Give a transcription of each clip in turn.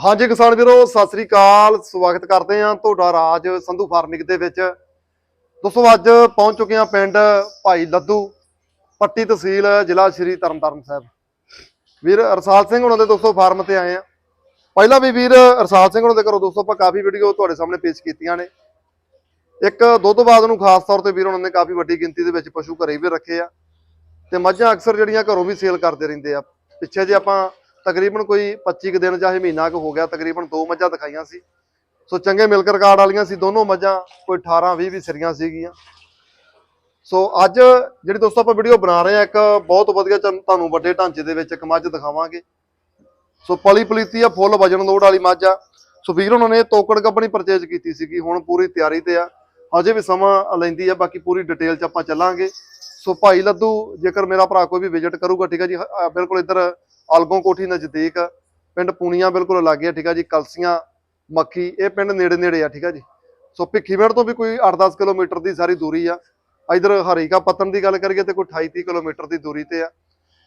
ਹਾਂਜੀ ਕਿਸਾਨ ਵੀਰੋ, ਸਤਿ ਸ੍ਰੀ ਅਕਾਲ। ਸਵਾਗਤ ਕਰਦੇ ਹਾਂ ਤੁਹਾਡਾ ਰਾਜ ਸੰਧੂ ਫਾਰਮਿੰਗ ਦੇ ਵਿੱਚ। ਦੋਸਤੋ, ਅੱਜ ਪਹੁੰਚ ਚੁੱਕੇ ਹਾਂ ਪਿੰਡ ਭਾਈ ਲੱਦੂ, ਪੱਟੀ ਤਹਿਸੀਲ ਜ਼ਿਲ੍ਹਾ ਸ਼੍ਰੀ ਤਰਨਤਾਰਨ ਸਾਹਿਬ। ਵੀਰ, ਅਰਸਾਲ ਸਿੰਘ ਉਹਨਾਂ ਦੇ ਦੋਸਤੋ ਫਾਰਮ ਤੇ ਆਏ ਆ ਪਹਿਲਾਂ ਵੀ ਵੀਰ, ਅਰਸਾਲ ਸਿੰਘ ਉਹਨਾਂ ਦੇ ਘਰੋਂ ਦੋਸਤੋ ਆਪਾਂ ਕਾਫੀ ਵੀਡੀਓ ਤੁਹਾਡੇ ਸਾਹਮਣੇ ਪੇਸ਼ ਕੀਤੀਆਂ ਨੇ। ਇੱਕ ਦੁੱਧ ਬਾਦ ਨੂੰ ਖਾਸ ਤੌਰ ਤੇ ਵੀਰ ਉਹਨਾਂ ਨੇ ਕਾਫੀ ਵੱਡੀ ਗਿਣਤੀ ਦੇ ਵਿੱਚ ਪਸ਼ੂ ਘਰੇ ਵੀ ਰੱਖੇ ਆ। ਤੇ ਮੱਝਾਂ ਅਕਸਰ ਜਿਹੜੀਆਂ ਘਰੋਂ ਵੀ ਸੇਲ ਕਰਦੇ ਰਹਿੰਦੇ ਆ। ਪਿੱਛੇ ਜੇ ਆਪਾਂ ਤਕਰੀਬਨ ਕੋਈ 25 ਕੁ ਦਿਨ ਚਾਹੇ ਮਹੀਨਾ ਕੁ ਹੋ ਗਿਆ, ਤਕਰੀਬਨ ਦੋ ਮੱਝਾਂ ਦਿਖਾਈਆਂ ਸੀ। ਸੋ ਚੰਗੇ ਮਿਲਕ ਰਿਕਾਰਡ ਵਾਲੀਆਂ ਸੀ, ਦੋਨੋਂ ਮੱਝਾਂ ਕੋਈ 18 20 ਵੀ ਸਿਰੀਆਂ ਸੀਗੀਆਂ। ਸੋ ਅੱਜ ਜਿਹੜੀ ਦੋਸਤੋ ਆਪਾਂ ਵੀਡੀਓ ਬਣਾ ਰਹੇ ਆ ਇੱਕ ਬਹੁਤ ਵਧੀਆ ਤੁਹਾਨੂੰ ਵੱਡੇ ਢਾਂਚੇ ਦੇ ਵਿੱਚ ਇੱਕ ਮੱਝ ਦਿਖਾਵਾਂਗੇ। ਸੋ ਪਲੀ ਪਲੀਤੀ ਆ, ਫੁੱਲ ਵਜਨ ਲੋਡ ਵਾਲੀ ਮੱਝ ਆ। ਸੋ ਵੀਰ ਉਹਨਾਂ ਨੇ ਤੋਕੜ ਕੰਪਨੀ ਪਰਚੇਜ ਕੀਤੀ ਸੀਗੀ, ਹੁਣ ਪੂਰੀ ਤਿਆਰੀ ਤੇ ਆ। ਅਜੇ ਵੀ ਸਮਾਂ ਲੈਂਦੀ ਆ, ਬਾਕੀ ਪੂਰੀ ਡਿਟੇਲ ਚ ਆਪਾਂ ਚੱਲਾਂਗੇ। ਸੋ ਭਾਈ ਲੱਦੂ, ਜੇਕਰ ਮੇਰਾ ਭਰਾ ਕੋਈ ਵੀ ਵਿਜ਼ਿਟ ਕਰੂਗਾ, ਠੀਕ ਹੈ ਜੀ ਬਿਲਕੁਲ ਇੱਧਰ ਅਲਗੋਂ ਕੋਠੀ ਨਜ਼ਦੀਕ, ਪਿੰਡ ਪੂਨੀਆਂ ਬਿਲਕੁਲ ਲਾਗੇ ਆ, ਠੀਕ ਆ ਜੀ, ਕਲਸੀਆਂ, ਮੱਖੀ, ਇਹ ਪਿੰਡ ਨੇੜੇ ਨੇੜੇ ਆ, ਠੀਕ ਆ ਜੀ। ਸੋ ਭਿੱਖੀਵਿੰਡ ਤੋਂ ਵੀ ਕੋਈ 8-10 ਕਿਲੋਮੀਟਰ ਦੀ ਸਾਰੀ ਦੂਰੀ ਆ। ਇਧਰ ਹਰੀਕਾ ਪਤਨ ਦੀ ਗੱਲ ਕਰੀਏ ਤੇ ਕੋਈ 28-30 ਕਿਲੋਮੀਟਰ ਦੀ ਦੂਰੀ ਤੇ ਆ।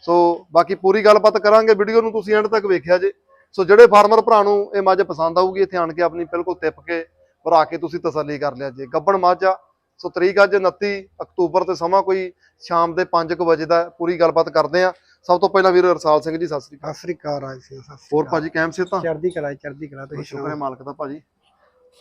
ਸੋ ਬਾਕੀ ਪੂਰੀ ਗੱਲਬਾਤ ਕਰਾਂਗੇ, ਵੀਡੀਓ ਨੂੰ ਤੁਸੀਂ ਐਂਡ ਤੱਕ ਵੇਖਿਆ ਜੇ। ਸੋ ਜਿਹੜੇ ਫਾਰਮਰ ਭਰਾ ਨੂੰ ਇਹ ਮੱਝ ਪਸੰਦ ਆਊਗੀ, ਇੱਥੇ ਆਣ ਕੇ ਆਪਣੀ ਬਿਲਕੁਲ ਤਿੱਪ ਕੇ ਭਰਾ ਕੇ ਤੁਸੀਂ ਤਸੱਲੀ ਕਰ ਲਿਆ ਜੇ। ਗੱਬਣ ਮੱਝ ਆ। ਸੋ ਤਰੀਕ ਅੱਜ 29 ਅਕਤੂਬਰ ਤੇ ਸਮਾਂ ਕੋਈ ਸ਼ਾਮ ਦੇ 5 ਵਜੇ ਦਾ ਪੂਰੀ ਗੱਲਬਾਤ ਕਰਦੇ ਆ। ਸਭ ਤੋਂ ਪਹਿਲਾਂ ਵੀਰ ਰਸਾਲ ਸਿੰਘ ਜੀ ਸਤਿ ਸ੍ਰੀ ਅਕਾਲ। ਸਤਿ ਸ੍ਰੀ ਅਕਾਲ ਰਾਜ ਸਿੰਘ ਸਤਿ ਸ੍ਰੀ ਹੋਰ। ਭਾਜੀ ਕੈਮ ਸੇ ਤਾਂ ਚੜ੍ਹਦੀ ਕਲਾ ਚੜ੍ਹਦੀ ਕਲਾ ਤੁਸੀਂ ਸ਼ੁਕਰ ਹੈ ਮਾਲਕ ਦਾ ਭਾਜੀ।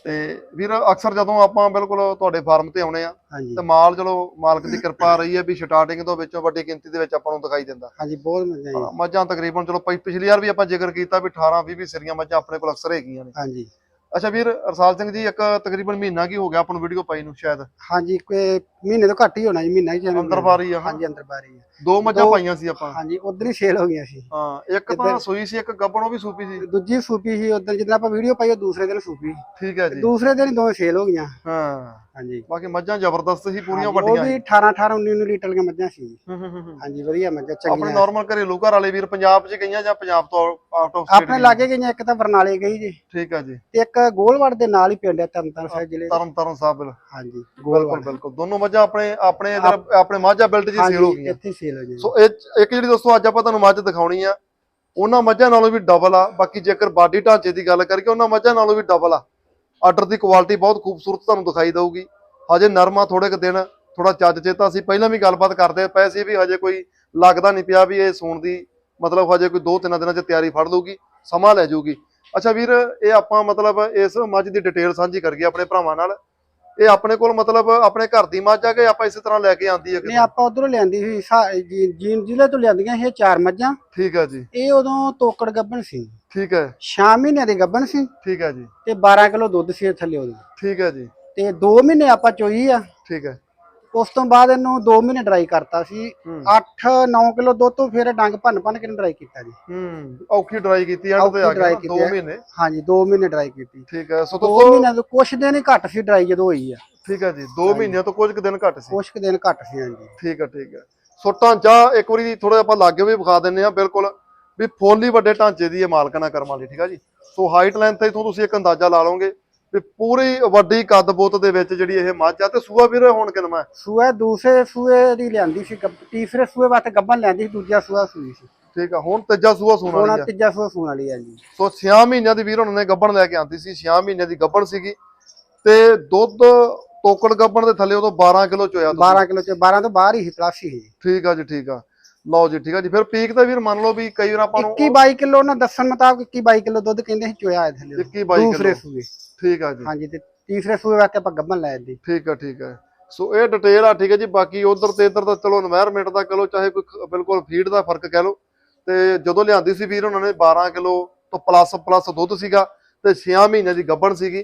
ਤੇ ਵੀਰ ਅਕਸਰ ਜਦੋਂ ਆਪਾਂ ਬਿਲਕੁਲ ਤੁਹਾਡੇ ਫਾਰਮ ਤੇ ਆਉਣੇ ਆ ਤੇ ਮਾਲ ਚਲੋ ਮਾਲਕ ਦੀ ਕਿਰਪਾ ਰਹੀ ਹੈ ਵੀ ਸਟਾਰਟਿੰਗ ਤੋਂ ਵਿੱਚੋਂ ਵੱਡੀ ਗਿਣਤੀ ਦੇ ਵਿੱਚ ਆਪਾਂ ਨੂੰ ਦਿਖਾਈ ਦਿੰਦਾ। ਹਾਂਜੀ ਬਹੁਤ ਮਜ਼ਾ ਆਇਆ ਮੱਝਾਂ ਤਕਰੀਬਨ ਚਲੋ ਪਿਛਲੀ ਵਾਰ ਵੀ ਆਪਾਂ ਜ਼ਿਕਰ ਕੀਤਾ ਵੀ 18 20 20 ਸਿਰੀਆਂ ਮੱਝਾਂ ਆਪਣੇ ਕੋਲ ਅਕਸਰ ਹੈਗੀਆਂ ਨੇ। ਹਾਂਜੀ। ਅੱਛਾ ਵੀਰ ਅਰਸਾਲ ਸਿੰਘ ਜੀ ਇੱਕ ਤਕਰੀਬਨ ਮਹੀਨਾ ਕੀ ਹੋ ਗਿਆ ਆਪਾਂ ਨੂੰ ਵੀਡੀਓ ਪਾਈ ਨੂੰ ਸ਼ਾਇਦ? ਹਾਂਜੀ ਕੋਈ ਮਹੀਨੇ ਤੋਂ ਘੱਟ ਹੀ ਹੋਣਾ ਜੀ ਮਹੀਨਾ ਹੀ ਚੱਲ ਅੰਦਰ ਬਾਰੀ ਆ। ਹਾਂਜੀ ਅੰਦਰ ਬਾਰੀ ਹੈ ਦੋ ਮੱਝਾਂ ਪਾਈਆਂ ਸੀ ਆਪਾਂ। ਹਾਂਜੀ ਉਧਰ ਹੀ ਸੇਲ ਹੋ ਗਈਆਂ ਸੀ। ਹਾਂ ਇੱਕ ਤਾਂ ਸੂਈ ਸੀ ਇੱਕ ਗੱਬਣੋਂ ਵੀ ਸੂਪੀ ਸੀ। ਦੂਜੀ ਸੂਪੀ ਸੀ ਉਧਰ ਜਿੱਦਾਂ ਆਪਾਂ ਵੀਡੀਓ ਪਾਈ ਉਹ ਦੂਸਰੇ ਦਿਨ ਸੂਪੀ। ਠੀਕ ਹੈ ਜੀ। ਦੂਸਰੇ ਦਿਨ ਦੋਵੇਂ ਸੇਲ ਹੋ ਗਈਆਂ। ਹਾਂ। ਹਾਂਜੀ। ਬਾਕੀ ਮੱਝਾਂ ਜ਼ਬਰਦਸਤ ਸੀ ਪੂਰੀਆਂ ਹਾਂਜੀ, ਉਹ ਵੱਡੀਆਂ ਵੀ 18 18 19 19 ਲੀਟਰ ਦੀਆਂ ਮੱਝਾਂ ਸੀ। ਹਾਂਜੀ ਵਧੀਆ ਮੱਝਾਂ ਆਪਣੇ ਚੰਗੀਆਂ ਨਾਰਮਲ ਘਰੇਲੂ ਘਰ ਵਾਲੇ ਵੀਰ ਪੰਜਾਬ 'ਚ ਗਈਆਂ ਜਾਂ ਪੰਜਾਬ ਤੋਂ ਆਊਟ ਆਫ ਆਪਣੇ ਲਾਗੇ ਗਈਆਂ ਇੱਕ ਤਾਂ ਬਰਨਾਲੇ ਗਈ ਜੀ। ਠੀਕ ਹੈ ਜੀ। ਤੇ ਇੱਕ ਗੋਲਵੜ ਦੇ ਨਾਲ ਹੀ ਪਿੰਡ ਹੈ ਤਰਨਤਾਰਨ ਸਾਹਿਬ ਜ਼ਿਲ੍ਹੇ ਦਾ। ਤਰਨ ਤਰਨ ਸਾਹਿਬ ਹਾਂਜੀ ਗੋਲਵੜ। ਬਿਲਕੁਲ। ਦੋਨੋਂ ਮੱਝਾਂ ਆਪਣੇ ਆਪਣੇ ਇਧਰ ਆਪਣੇ ਮਾਝਾ ਬਿਲਟ 'ਚ ਸੇਲ ਹੋ ਗਈਆਂ। ਇੱਥੇ ਸੇਲ ਹੋ ਗਈਆਂ ਸੋ ਇਹ ਇੱਕ ਜਿਹੜੀ ਦੋਸਤੋ ਅੱਜ ਆਪਾਂ ਤੁਹਾਨੂੰ ਮੱਝ ਦਿਖਾਉਣੀ ਆ ਉਹਨਾਂ ਮੱਝਾਂ ਨਾਲੋਂ ਵੀ ਡਬਲ ਆ। ਬਾਕੀ ਜੇਕਰ ਬਾਡੀ ਢਾਂਚੇ ਦੀ ਗੱਲ ਕਰੀਏ ਉਹਨਾਂ ਮੱਝਾਂ ਨਾਲੋਂ ਵੀ ਡਬਲ ਆ। ਆਰਡਰ ਦੀ ਕੁਆਲਿਟੀ ਬਹੁਤ ਖੂਬਸੂਰਤ ਤੁਹਾਨੂੰ ਦਿਖਾਈ ਦਊਗੀ। ਹਜੇ ਨਰਮਾ ਥੋੜੇ ਕੁ ਦਿਨ ਥੋੜਾ ਚੱਜ ਚੇਤਾ ਸੀ। ਪਹਿਲਾਂ ਵੀ ਗੱਲਬਾਤ ਕਰਦੇ ਪਏ ਸੀ ਵੀ ਹਜੇ ਕੋਈ ਲੱਗਦਾ ਨਹੀਂ ਪਿਆ ਵੀ ਇਹ ਸੂਣ ਦੀ ਮਤਲਬ ਹਜੇ ਕੋਈ 2-3 ਦਿਨਾਂ 'ਚ ਤਿਆਰੀ ਫੜ ਲਊਗੀ ਸਮਾਂ ਲੈ ਜਾਊਗੀ ਅੱਛਾ ਵੀਰ ਇਹ ਆਪਾਂ ਮਤਲਬ ਇਸ ਮੱਝ ਦੀ ਡਿਟੇਲ ਸਾਂਝੀ ਕਰੀਏ ਆਪਣੇ ਭਰਾਵਾਂ ਨਾਲ। ਇਹ ਆਪਣੇ ਕੋਲ ਮਤਲਬ ਆਪਣੇ ਘਰ ਦੀ ਮੱਝ ਆ ਕਿ ਆਪਾਂ ਇਸੇ ਤਰ੍ਹਾਂ ਲੈ ਕੇ ਆਂਦੀ ਹੈ ਨਹੀਂ ਆਪਾਂ ਉਧਰੋਂ ਲਿਆਂਦੀ ਸੀ ਸਾ- ਜੀ- ਜੀਨ ਜ਼ਿਲ੍ਹੇ ਤੋਂ ਲਿਆਂਦੀਆਂ ਇਹ ਚਾਰ ਮੱਝਾਂ। ਠੀਕ ਹੈ ਜੀ। ਇਹ ਉਦੋਂ ਤੋਕੜ ਗੱਭਣ ਸੀ। ਠੀਕ ਹੈ 6 ਮਹੀਨਿਆਂ ਦੀ ਗੱਭਣ ਸੀ ਠੀਕ ਹੈ ਜੀ। ਤੇ 12 ਕਿਲੋ ਦੁੱਧ ਸੀ ਇਹ ਥੱਲੇ ਉਦੋਂ ਠੀਕ ਹੈ ਜੀ। ਤੇ 2 ਮਹੀਨੇ ਆਪਾਂ ਚੋਈ ਆ। ਠੀਕ ਹੈ ਉਸ ਤੋਂ ਬਾਅਦ ਇਹਨੂੰ 2 ਮਹੀਨੇ ਡਰਾਈ ਕਰਤਾ ਸੀ। ਹੂੰ। 8 9 ਕਿਲੋ ਦੁੱਧ ਤੋਂ ਫਿਰ ਡੰਗ ਭੰਨ ਭੰਨ ਕੇ ਡਰਾਈ ਕੀਤਾ ਜੀ। ਹੂੰ ਔਖੀ ਡਰਾਈ ਕੀਤੀ ਔਖੀ ਤੇ ਆ ਗਿਆ ਕੀਤੀ 2 ਹੈ। ਮਹੀਨੇ। ਹਾਂਜੀ 2 ਮਹੀਨੇ ਡਰਾਈ ਕੀਤੀ। ਠੀਕ ਹੈ ਸੋ 2 ਦੋਸਤੋ ਮਹੀਨਿਆਂ ਤੋਂ ਕੁਛ ਦਿਨ ਹੀ ਘੱਟ ਸੀ ਡਰਾਈ ਜਦੋਂ ਹੋਈ ਆ। ਠੀਕ ਹੈ ਜੀ 2 ਮਹੀਨਿਆਂ ਤੋਂ ਕੁਝ ਕੁ ਦਿਨ ਘੱਟ ਸੀ। ਕੁਛ ਕੁ ਦਿਨ ਘੱਟ ਸੀ ਹਾਂਜੀ। ਠੀਕ ਹੈ ਠੀਕ ਹੈ ਸੋ ਢਾਂਚਾ ਇੱਕ ਵਾਰੀ ਥੋੜਾ ਆਪਾਂ ਲਾਗੇ ਵੀ ਵਿਖਾ ਦਿੰਨੇ ਆ ਬਿਲਕੁਲ ਵੀ ਫੁੱਲ ਵੱਡੇ ਢਾਂਚੇ ਦੀ ਇਹ ਮਾਲਕਣਾ ਕਰਮ ਵਾਲੀ ਠੀਕ ਆ ਜੀ? ਸੋ ਹਾਈਟ ਲੈਂਥ ਤੇ ਇਥੋਂ ਤੁਸੀਂ ਇੱਕ ਅੰਦਾਜ਼ਾ ਲਾ ਲਓਗੇ ਵੀ ਪੂਰੀ ਵੱਡੀ ਕੱਦ ਬੁੱਤ ਦੇ ਵਿੱਚ ਜਿਹੜੀ ਇਹ ਮੱਝ ਆ ਤੇ ਸੂਆ ਵੀਰ ਹੁਣ ਕਿੰਨਾ ਹੈ ਸੂਏ ਦੂਸਰੇ ਸੂਏ ਦੀ ਲਿਆਂਦੀ ਸੀ ਗੱਭ- ਤੀਸਰੇ ਸੂਏ ਵਾਸਤੇ ਗੱਭਣ ਲਿਆਂਦੀ ਸੀ ਦੂਜਾ ਸੂਆ ਸੂਈ ਸੀ। ਠੀਕ ਆ ਹੁਣ ਤੀਜਾ ਸੂਆ ਸੂਣ ਹੁਣ ਵਾਲੀ ਆ। ਤੀਜਾ ਸੂਆ ਸੂਣ ਵਾਲੀ ਆ ਜੀ। ਸੋ 6 ਮਹੀਨਿਆਂ ਦੀ ਵੀਰ ਉਹਨਾਂ ਨੇ ਗੱਬਣ ਲੈ ਕੇ ਆਂਦੀ ਸੀ 6 ਮਹੀਨਿਆਂ ਦੀ ਗੱਬਣ ਸੀਗੀ। ਤੇ ਦੁੱਧ ਤੋਕੜ ਗੱਬਣ ਦੇ ਥੱਲੇ ਉਦੋਂ 12 ਕਿਲੋ ਚੋਇਆ ਤੁਸੀਂ। 12 ਕਿਲੋ ਚ 12 ਤੋਂ ਬਾਹਰ ਹੀ ਸੀ ਪਲੱਸ ਹੀ ਠੀਕ ਆ ਜੀ ਠੀਕ ਆ। ਲਓ ਜੀ ਠੀਕ ਆ ਜੀ। ਫਿਰ ਪੀਕ ਤਾਂ ਵੀਰ ਮੰਨ ਲਓ ਵੀ ਕਈ ਵਾਰ ਆਪਾਂ ਨੂੰ 21 22 ਕਿਲੋ ਨਾ ਦੱਸਣ ਮੁਤਾਬਕ 21 22 ਕਿਲੋ ਦੁੱਧ ਕਹਿੰਦੇ ਸੀ ਚੋਇਆ ਆਇਆ ਥੱਲੇ 21 22 ਕਿਲੋ। ਦੂਸਰੇ ਸੂਏ। ਠੀਕ ਆ ਜੀ। ਹਾਂਜੀ ਤੇ ਤੀਸਰੇ ਸੂਏ ਵਾਸਤੇ ਆਪਾਂ ਗੱਬਨ ਲੈ ਦਿੱਤੀ। ਠੀਕ ਆ ਠੀਕ ਆ। ਸੋ ਇਹ ਡਿਟੇਲ ਆ ਠੀਕ ਹੈ ਜੀ। ਬਾਕੀ ਉਧਰ ਤੇ ਇਧਰ ਦਾ ਚਲੋ এনवायरमेंट ਦਾ ਕਹ ਲੋ ਚਾਹੇ ਕੋਈ ਬਿਲਕੁਲ ਫੀਡ ਦਾ ਫ਼ਰਕ ਕਹਿ ਲੋ ਤੇ ਜਦੋਂ ਲਿਆਂਦੀ ਸੀ ਵੀਰ ਉਹਨਾਂ ਨੇ 12 ਕਿਲੋ ਤੋਂ ਪਲੱਸ ਪਲੱਸ ਦੁੱਧ ਸੀਗਾ ਤੇ 6 ਮਹੀਨੇ ਦੀ ਗੱਬਣ ਸੀਗੀ।